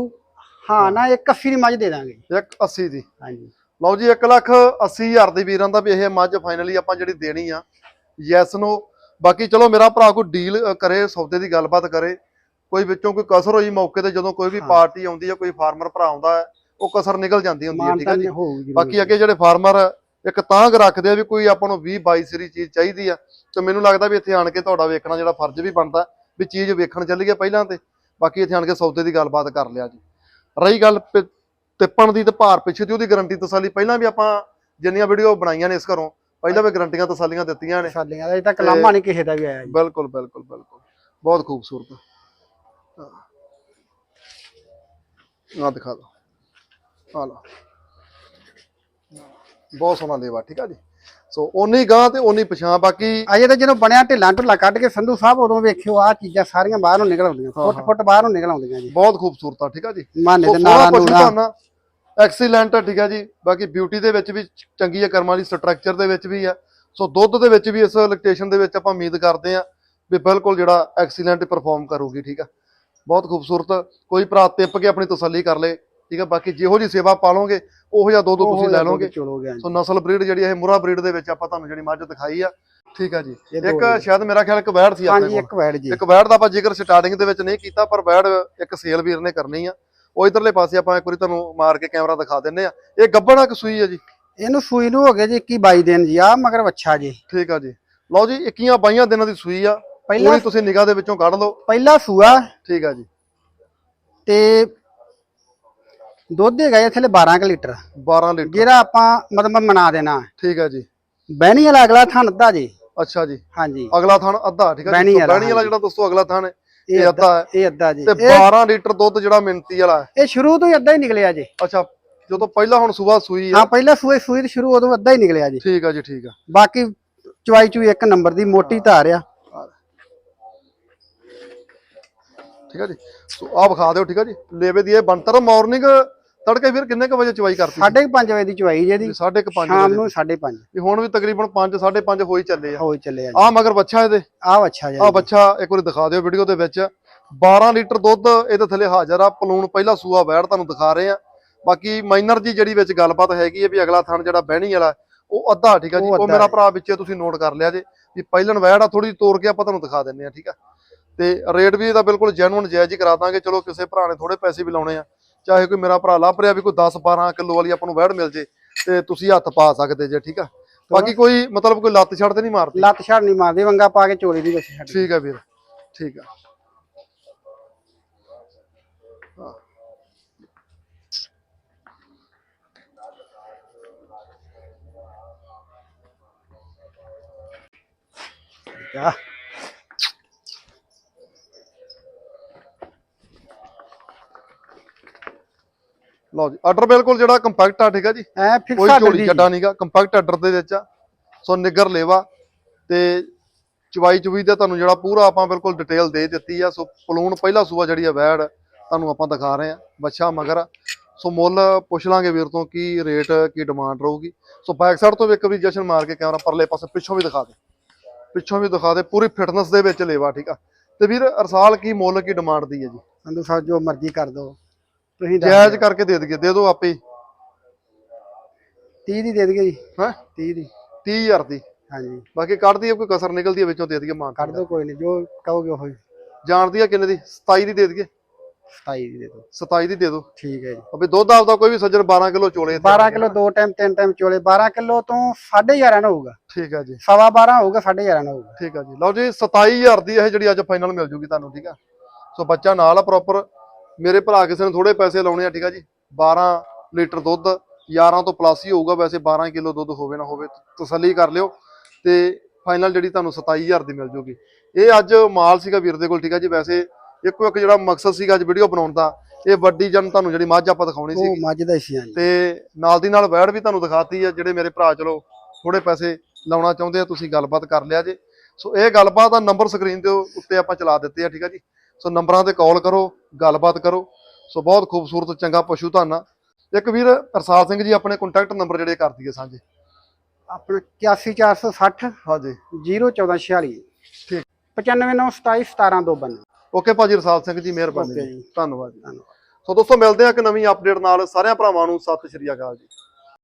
ਹਾਂ ਨਾ ਇੱਕ 80 ਦੀ ਮੱਝ ਦੇ ਦਾਂਗੇ ਜੀ। 180 ਦੀ। ਹਾਂਜੀ। ਲਓ ਜੀ 1 ਲੱਖ 80 ਹਜ਼ਾਰ ਦੇ ਵੀਰਾਂ ਦਾ ਵੀ ਇਹ ਮੱਝ ਫਾਈਨਲੀ ਆਪਾਂ ਜਿਹੜੀ ਦੇਣੀ ਆ ਯੈਸ ਨੋ ਬਾਕੀ ਚਲੋ ਮੇਰਾ ਭਰਾ ਕੋਈ ਡੀਲ ਕਰੇ ਸੌਦੇ ਦੀ ਗੱਲਬਾਤ ਕਰੇ। ਕੋਈ ਵਿੱਚੋਂ ਕੋਈ ਕਸਰ ਹੋਈ ਮੌਕੇ ਤੇ ਜਦੋਂ ਕੋਈ ਵੀ। ਪਾਰਟੀ ਆਉਂਦੀ ਹੈ ਕੋਈ ਫਾਰਮਰ ਭਰਾ ਆਉਂਦਾ ਹੈ ਉਹ ਕਸਰ ਨਿਕਲ ਜਾਂਦੀ ਹੁੰਦੀ ਹੈ ਠੀਕ ਹੈ ਜੀ? ਬਾਕੀ ਅੱਗੇ ਜਿਹੜੇ ਫਾਰਮਰ ਇੱਕ ਤਾਂਗ ਰੱਖਦੇ ਆ ਵੀ ਕੋਈ ਆਪਾਂ ਨੂੰ 20 22 ਸਰੀ ਚੀਜ਼ ਚਾਹੀਦੀ ਆ ਤੇ ਮੈਨੂੰ ਲੱਗਦਾ ਵੀ ਇੱਥੇ ਆਣ ਕੇ ਤੁਹਾਡਾ ਵੇਖਣਾ ਜਿਹੜਾ ਫਰਜ਼ ਵੀ ਬਣਦਾ ਵੀ ਚੀਜ਼ ਵੇਖਣ ਚੱਲੀਏ ਪਹਿਲਾਂ ਤੇ। ਬਾਕੀ ਇੱਥੇ ਆਣ ਕੇ ਸੌਦੇ ਦੀ ਗੱਲਬਾਤ ਕਰ ਲਿਆ ਜੀ। ਰਹੀ ਗੱਲ ਤਿੱਪਣ ਦੀ ਤੇ ਭਾਰ ਪਿੱਛੇ ਦੀ ਉਹਦੀ ਗਾਰੰਟੀ ਤਸੱਲੀ। ਪਹਿਲਾਂ ਵੀ ਆਪਾਂ ਜਿੰਨੀਆਂ ਵੀਡੀਓ ਬਣਾਈਆਂ ਨੇ ਇਸ ਘਰੋਂ ਪਹਿਲਾਂ ਵੀ ਗਾਰੰਟੀਆਂ ਤਸੱਲੀਆਂ ਦਿੱਤੀਆਂ ਨੇ। ਸਾਡੀਆਂ ਦਾ ਇਹ ਤਾਂ ਕਲਾਮਾ ਨਹੀਂ ਕਿਸੇ ਦਾ ਵੀ ਆਇਆ ਜੀ। ਬਿਲਕੁਲ ਬਿਲਕੁਲ ਬਿਲਕੁਲ। ਬਹੁਤ ਖੂਬਸੂਰਤ। ਆ ਦਿਖਾ ਦੋ ਆ ਲਓ। ਬਹੁਤ ਸੋਹਣਾ ਲੇਵਾ ਠੀਕ ਆ ਜੀ? ਸੋ ਓਨੀ ਗਾਂ ਤੇ ਓਨੀ ਪਛਾਂ ਬਾਕੀ ਅਜੇ ਤਾਂ ਜਦੋਂ ਬਣਿਆ ਢਿੱਲਾ ਢੁੱਲਾ ਕੱਢ ਕੇ ਸੰਧੂ ਸਾਹਿਬ ਉਦੋਂ ਵੇਖਿਓ ਆ ਚੀਜ਼ਾਂ ਸਾਰੀਆਂ ਬਾਹਰੋਂ ਨਿਕਲ ਆਉਂਦੀਆਂ। ਫੁੱਟ। ਫੁੱਟ ਬਾਹਰੋਂ ਨਿਕਲ ਆਉਂਦੀਆਂ ਜੀ। ਬਹੁਤ ਖੂਬਸੂਰਤ ਆ ਠੀਕ ਆ ਜੀ? ਮਾਨੇ ਦੇ ਨਾਲਾਂ ਕੁਝ ਨੂੰ ਤੁਹਾਨੂੰ ਐਕਸੀਲੈਂਟ ਆ ਠੀਕ ਆ ਜੀ। ਬਾਕੀ ਬਿਊਟੀ ਦੇ ਵਿੱਚ ਵੀ ਚੰਗੀ ਆ ਕਰਮਾਂ ਦੀ ਸਟਰਕਚਰ ਦੇ ਵਿੱਚ ਵੀ ਆ। ਸੋ ਦੁੱਧ ਦੇ ਵਿੱਚ ਵੀ ਇਸ ਲੋਕੇਸ਼ਨ ਦੇ ਵਿੱਚ ਆਪਾਂ ਉਮੀਦ ਕਰਦੇ ਆ ਵੀ ਬਿਲਕੁਲ ਜਿਹੜਾ ਐਕਸੀਲੈਂਟ ਪਰਫਾਰਮ ਕਰੂਗੀ ਠੀਕ ਆ? ਬਹੁਤ ਖੂਬਸੂਰਤ। ਕੋਈ ਭਰਾ ਤਿੱਪ ਕੇ ਆਪਣੀ ਤਸੱਲੀ ਕਰ ਲੇ। ਠੀਕ ਆ ਬਾਕੀ ਜਿਹੋ ਜੀ ਸੇਵਾ ਪਾਲੋਗੇ ਉਹੋ ਜਿਹਾ ਦੁੱਧ ਤੁਸੀਂ ਲੈ ਲਓਗੇ। ਸੋ ਨਸਲ ਬਰੀਡ ਜਿਹੜੀ ਇਹ ਮੁਰਾ ਬਰੀਡ ਦੇ ਵਿੱਚ ਆਪਾਂ ਤੁਹਾਨੂੰ ਜਿਹੜੀ ਮੱਝ ਦਿਖਾਈ ਆ ਠੀਕ ਆ ਜੀ। ਇੱਕ। ਸ਼ਾਇਦ ਮੇਰਾ ਖਿਆਲ ਇੱਕ ਵੈੜ ਸੀ ਆਪਣੇ ਹਾਂਜੀ ਕੋਲ। ਇੱਕ ਵੈੜ ਜੀ। ਇੱਕ ਵੈੜ ਦਾ ਆਪਾਂ ਜ਼ਿਕਰ ਸਟਾਰਟਿੰਗ ਦੇ ਵਿੱਚ ਨਹੀਂ ਕੀਤਾ ਪਰ ਵੈੜ ਇੱਕ ਸੇਲ ਵੀਰ ਨੇ ਕਰਨੀ ਆ। ਉਹ ਇਧਰਲੇ ਪਾਸੇ ਆਪਾਂ ਇੱਕ ਵਾਰੀ ਤੁਹਾਨੂੰ ਮਾਰ ਕੇ ਕੈਮਰਾ ਦਿਖਾ ਦਿੰਨੇ ਆ। ਇਹ ਗੱਬਣਾ ਕਿ ਸੂਈ ਆ ਜੀ? ਇਹਨੂੰ ਸੂਈ ਨੂੰ ਹੋ ਗਏ ਜੀ 21 22 ਦਿਨ ਜੀ ਆ ਮਗਰ ਵੱਛਾ ਜੀ। ਠੀਕ ਆ ਜੀ। ਲਓ ਜੀ 21 22 ਦਿਨਾਂ ਦੀ ਸੂਈ ਆ। ਪਹਿਲਾ ਤੁਸੀਂ ਨਿਗਾਹ ਦੇ ਵਿੱਚੋਂ ਕੱਢ ਲਓ। ਪਹਿਲਾ ਸੂਆ। ਠੀਕ ਆ ਜੀ। ਤੇ ਦੁੱਧ ਹੈਗਾ ਇਹ ਥਲੇ 12 ਕੁ ਲੀਟਰ। 12 ਲੀਟਰ। ਜਿਹੜਾ ਆਪਾਂ ਮਤਲਬ ਮਨਾ ਦੇਣਾ। ਠੀਕ ਆ ਜੀ। ਬਹਿਣੀ ਵਾਲਾ ਅਗਲਾ ਥਣ ਅੱਧਾ ਜੀ। ਅੱਛਾ ਜੀ। ਹਾਂਜੀ। ਅਗਲਾ ਥਣ ਅੱਧਾ ਠੀਕ ਆ ਬਹਿਣੀ ਜੀ ਵਾਲਾ। ਜਿਹੜਾ ਦੋਸਤੋ ਅਗਲਾ ਥਣ ਹੈ ਇਹ ਅੱਧਾ ਹੈ। ਇਹ ਅੱਧਾ ਜੀ। ਤੇ ਇਹ 12 ਲੀਟਰ ਦੁੱਧ ਜਿਹੜਾ ਮਿੰਤੀ ਵਾਲਾ ਹੈ। ਇਹ ਸ਼ੁਰੂ ਤੋਂ ਹੀ ਅੱਧਾ ਹੀ ਨਿਕਲਿਆ ਜੀ। ਅੱਛਾ ਜਦੋਂ ਪਹਿਲਾਂ ਹੁਣ ਸੂਆ ਸੂਈ ਹਾਂ ਪਹਿਲਾ ਸੂਏ ਸੂਈ ਤੇ ਸ਼ੁਰੂ ਉਦੋਂ ਅੱਧਾ ਹੀ ਨਿਕਲਿਆ ਜੀ। ਠੀਕ ਆ ਜੀ ਠੀਕ ਆ। ਬਾਕੀ ਚਵਾਈ ਚੂਈ ਇੱਕ ਨੰਬਰ ਦੀ ਮੋਟੀ ਧਾਰ ਆ। ਠੀਕ ਆ ਜੀ। ਸੋ ਆ ਵਿਖਾ ਦਿਓ ਠੀਕ ਆ ਜੀ। ਲੇਵੇ ਦੀ ਇਹ ਬੰਤਰ ਮਾਰਨਿੰਗ ਤੜਕੇ ਫਿਰ ਕਿੰਨੇ ਕ ਵਜੇ ਚਵਾਈ ਕਰਤੀ ਸਾਢੇ ਕੁ ਪੰਜ ਵਜੇ ਦੀ ਚਵਾਈ ਜੀ ਇਹਦੀ। ਸਾਢੇ ਕ 5 ਸ਼ਾਮ ਵਜੇ। ਨੂੰ 5:30 ਵੀ ਹੁਣ ਵੀ ਤਕਰੀਬਨ 5 5:30 ਹੋਈ ਚੱਲੇ ਆ। ਹੋ ਚੱਲੇ ਆ ਆ ਮਗਰ ਬੱਚਾ ਇਹਦੇ? ਆਹ ਅੱਛਾ ਜੀ। ਆ ਬੱਚਾ ਇੱਕ ਵਾਰੀ ਦਿਖਾ ਦਿਓ ਵੀਡੀਓ ਦੇ ਵਿੱਚ। 12 ਲੀਟਰ ਦੁੱਧ ਇਹਦੇ ਥੱਲੇ ਹਾਜ਼ਰ ਆ। ਪਲੂਣ ਪਹਿਲਾ ਸੂਆ ਵੈੜ ਤੁਹਾਨੂੰ ਦਿਖਾ ਰਹੇ ਆ। ਬਾਕੀ ਮਾਈਨਰ ਜੀ ਜਿਹੜੀ ਵਿੱਚ ਗੱਲਬਾਤ ਹੈਗੀ ਹੈ ਵੀ ਅਗਲਾ ਥਣ ਜਿਹੜਾ ਬਹਿਣੀ ਵਾਲਾ ਉਹ ਅੱਧਾ ਠੀਕ ਆ ਜੀ? ਉਹ ਮੇਰਾ। ਭਰਾ ਵਿੱਚੇ ਤੁਸੀਂ ਨੋਟ ਕਰ ਲਿਆ ਜੇ। ਵੀ ਪਹਿਲਣ ਵੈੜ ਆ ਥੋੜੀ ਤੋੜ ਕੇ ਆਪਾਂ ਤੁਹਾਨੂੰ ਦਿਖਾ ਦਿੰਨੇ ਆ ਠੀਕ ਆ? ਤੇ ਰੇਟ ਵੀ ਇਹਦਾ ਬਿਲਕੁਲ ਜੈਨੂਨ ਜਾਇਜ਼ ਹੀ ਕਰਾ ਦਾਂਗੇ। ਚਲੋ ਕਿਸੇ ਭਰਾ ਨੇ ਥੋੜੇ ਪੈਸੇ ਵੀ ਲਾਉਣੇ ਆ। ਚਾਹੇ ਕੋਈ ਮੇਰਾ ਭਰਾ ਲੱਭ ਰਿਹਾ ਵੀ ਕੋਈ 10 12 ਕਿਲੋ ਵਾਲੀ ਆਪਾਂ ਨੂੰ ਵੈੜ ਮਿਲ ਜੇ ਤੇ ਤੁਸੀਂ ਹੱਥ ਪਾ ਸਕਦੇ ਜੇ ਠੀਕ ਆ? ਬਾਕੀ ਕੋਈ ਮਤਲਬ ਕੋਈ ਲੱਤ ਛੱਡ ਤੇ ਨਹੀਂ ਮਾਰਦੀ? ਲੱਤ ਛੜ ਨਹੀਂ ਮਾਰਦੇ ਵੰਗਾ ਪਾ ਕੇ ਚੋਲੀ ਦੀ ਵਿੱਚ ਛੱਡ। ਠੀਕ ਆ ਵੀਰ ਠੀਕ ਆ। ਹਾਂ। ਲਓ ਜੀ ਆਰਡਰ ਬਿਲਕੁਲ ਜਿਹੜਾ ਕੰਪੈਕਟ ਆ ਠੀਕ ਆ ਜੀ? ਐ ਕੋਈ ਫਿਕਸਾ ਝੋਲੀ ਗੱਡੀ ਜੱਡਾ ਨਹੀਂਗਾ ਕੰਪੈਕਟ ਆਰਡਰ ਦੇ ਵਿੱਚ ਆ। ਸੋ ਨਿੱਗਰ ਲੇਵਾ ਤੇ ਚਵਾਈ ਚੁਵੀ ਦਾ ਤੁਹਾਨੂੰ ਜਿਹੜਾ ਪੂਰਾ ਆਪਾਂ ਬਿਲਕੁਲ ਡਿਟੇਲ ਦੇ ਦਿੱਤੀ ਆ। ਸੋ ਪਲੂਣ ਪਹਿਲਾ ਸੂਆ ਜਿਹੜੀ ਆ ਵੈੜ ਤੁਹਾਨੂੰ ਆਪਾਂ ਦਿਖਾ ਰਹੇ ਆ ਬੱਚਾ ਮਗਰ ਆ। ਸੋ ਮੁੱਲ ਪੁੱਛ ਲਾਂਗੇ ਵੀਰ ਤੋਂ ਕੀ ਰੇਟ ਕੀ ਡਿਮਾਂਡ ਰਹੂਗੀ। ਸੋ ਬੈਕ ਸਾਈਡ ਤੋਂ ਵੀ ਇੱਕ ਵਾਰੀ ਜਸ਼ਨ ਮਾਰ ਕੇ ਕੈਮਰਾ ਪਰਲੇ ਪਾਸੇ ਪਿੱਛੋਂ ਵੀ ਦਿਖਾ ਦੇ। ਪਿੱਛੋਂ ਵੀ ਦਿਖਾ ਦੇ ਪੂਰੀ ਫਿਟਨੈਸ ਦੇ ਵਿੱਚ ਲੇਵਾ ਠੀਕ ਆ। ਤੇ ਵੀਰ ਅਰਸਾਲ ਕੀ ਮੁੱਲ ਕੀ ਡਿਮਾਂਡ ਦੀ ਹੈ ਜੀ? ਸੰਧੂ ਸਾਹਿਬ ਜੋ ਮਰਜ਼ੀ ਕਰ ਦੋ ਤੁਸੀਂ ਦੱਸ ਜਾਇਜ਼ ਕਰਕੇ ਦੇ ਦਈਏ ਦੇ ਦਿਓ ਆਪੇ 30 ਦੀ ਦੇ ਦਈਏ ਜੀ। ਹੈ? 30 ਦੀ। 30000 ਦੀ। ਹਾਂਜੀ। ਬਾਕੀ ਕੱਢਦੀ ਆ ਕੋਈ ਕਸਰ ਨਿਕਲਦੀ ਆ ਵਿੱਚੋਂ ਦੇ ਦਈਏ ਮਾਂ ਕਰ ਦੋ ਕੋਈ ਨਹੀਂ ਜੋ ਕਹੋਗੇ ਉਹ। ਜਾਣਦੀ ਆ ਕਿੰਨੇ ਦੀ? 27 ਦੀ ਦੇ ਦਈਏ। 27 ਦੀ ਦੇ ਦੋ 27 ਦੀ ਦੇ ਦਿਓ। ਠੀਕ ਹੈ ਜੀ। ਅਬੇ ਦੁੱਧ ਆਪਦਾ ਕੋਈ ਵੀ ਸੱਜਣ 12 ਕਿਲੋ ਚੋਲੇ ਇੱਥੇ 12 ਕਿਲੋ ਦੋ ਟਾਈਮ ਤਿੰਨ ਟਾਈਮ ਚੋਲੇ। 12 ਕਿਲੋ ਤੋਂ 11.5 ਨਾ ਹੋਊਗਾ। ਠੀਕ ਆ ਜੀ। ਸਵਾ 12 ਹੋਊਗਾ 11.5 ਨਾ ਹੋਊਗਾ। ਠੀਕ ਆ ਜੀ। ਲਓ ਜੀ 27000 ਦੀ ਇਹ ਜਿਹੜੀ ਅੱਜ ਫਾਈਨਲ ਮਿਲ ਜੂਗੀ ਤੁਹਾਨੂੰ ਠੀਕ ਆ? ਸੋ ਬੱਚਾ ਨਾਲ ਆ ਪ੍ਰੋਪਰ ਮੇਰੇ ਭਰਾ ਕਿਸੇ ਨੇ ਥੋੜੇ ਪੈਸੇ ਲਾਉਣੇ ਆ ਠੀਕ ਆ ਜੀ? 12 ਲੀਟਰ ਦੁੱਧ 11 ਤੋਂ ਪਲੱਸ ਹੀ ਹੋਊਗਾ ਵੈਸੇ 12 ਕਿਲੋ ਦੁੱਧ ਹੋਵੇ ਨਾ ਹੋਵੇ ਤਸੱਲੀ ਕਰ ਲਿਓ। ਤੇ ਫਾਈਨਲ ਜਿਹੜੀ ਤੁਹਾਨੂੰ 27000 ਦੀ ਮਿਲ ਜੂਗੀ। ਇਹ ਅੱਜ ਮਾਲ ਸੀਗਾ ਵੀਰ ਦੇ ਕੋਲ ਠੀਕ ਆ ਜੀ? ਵੈਸੇ ਇੱਕੋ ਇੱਕ ਜਿਹੜਾ ਮਕਸਦ ਸੀਗਾ ਅੱਜ ਵੀਡੀਓ ਬਣਾਉਣ ਦਾ ਇਹ ਵੱਡੀ ਜਨ ਤੁਹਾਨੂੰ ਜਿਹੜੀ ਮੱਝ ਆਪਾਂ ਦਿਖਾਉਣੀ ਸੀ ਉਹ ਮੱਝ ਦਾ ਸੀ ਹਾਂਜੀ। ਤੇ ਨਾਲ ਦੀ ਨਾਲ ਵੈੜ ਵੀ ਤੁਹਾਨੂੰ ਦਿਖਾਤੀ ਆ ਜਿਹੜੇ ਮੇਰੇ ਭਰਾ ਚਲੋ ਥੋੜੇ ਪੈਸੇ ਲਾਉਣਾ ਚਾਹੁੰਦੇ ਆ ਤੁਸੀਂ ਗੱਲਬਾਤ ਕਰ ਲਿਆ ਜੇ। ਸੋ ਇਹ ਗੱਲਬਾਤ ਆ ਨੰਬਰ ਸਕਰੀਨ ਦੇ ਉੱਤੇ ਆਪਾਂ ਚਲਾ ਦਿੱਤੇ ਆ ਠੀਕ ਆ ਜੀ? ਸੋ ਨੰਬਰਾਂ ਤੇ ਕਾਲ ਕਰੋ ਗੱਲਬਾਤ ਕਰੋ। ਸੋ ਬਹੁਤ ਖੂਬਸੂਰਤ ਚੰਗਾ ਪਸ਼ੂ ਧਨ ਆ। ਇੱਕ ਵੀਰ ਅਰਸਾਲ ਸਿੰਘ ਜੀ ਆਪਣੇ ਕੰਟੈਕਟ ਨੰਬਰ ਜਿਹੜੇ ਕਰ ਦਈਏ ਸਾਂਝੇ। ਆਪਣਾ 81460 ਹਾਂਜੀ। 01446 ਠੀਕ। 95927 17292 ਓਕੇ ਭਾਜੀ ਰਸਾਲ ਸਿੰਘ ਜੀ ਮਿਹਰਬਾਨੀ ਧੰਨਵਾਦ ਸੋ ਦੋਸਤੋ ਮਿਲਦੇ ਆ ਇੱਕ ਨਵੀਂ ਅਪਡੇਟ ਨਾਲ। ਸਾਰਿਆਂ ਭਰਾਵਾਂ ਨੂੰ ਸਤਿ ਸ਼੍ਰੀ ਅਕਾਲ ਜੀ।